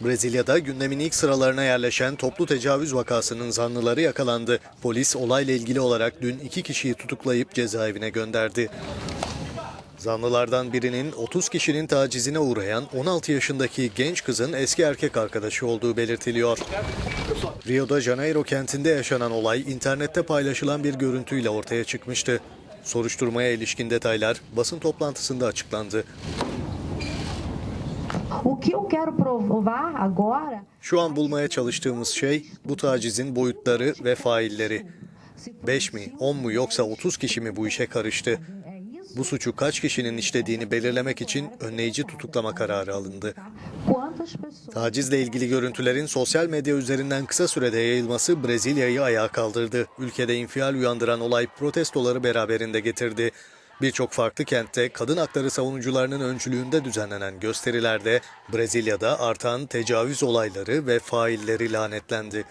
Brezilya'da gündemin ilk sıralarına yerleşen toplu tecavüz vakasının zanlıları yakalandı. Polis olayla ilgili olarak dün iki kişiyi tutuklayıp cezaevine gönderdi. Zanlılardan birinin 30 kişinin tacizine uğrayan 16 yaşındaki genç kızın eski erkek arkadaşı olduğu belirtiliyor. Rio de Janeiro kentinde yaşanan olay internette paylaşılan bir görüntüyle ortaya çıkmıştı. Soruşturmaya ilişkin detaylar basın toplantısında açıklandı. Şu an bulmaya çalıştığımız şey bu tacizin boyutları ve failleri. 5 mi, 10 mu yoksa 30 kişi mi bu işe karıştı? Bu suçu kaç kişinin işlediğini belirlemek için önleyici tutuklama kararı alındı. Tacizle ilgili görüntülerin sosyal medya üzerinden kısa sürede yayılması Brezilya'yı ayağa kaldırdı. Ülkede infial uyandıran olay protestoları beraberinde getirdi. Birçok farklı kentte kadın hakları savunucularının öncülüğünde düzenlenen gösterilerde Brezilya'da artan tecavüz olayları ve failleri lanetlendi.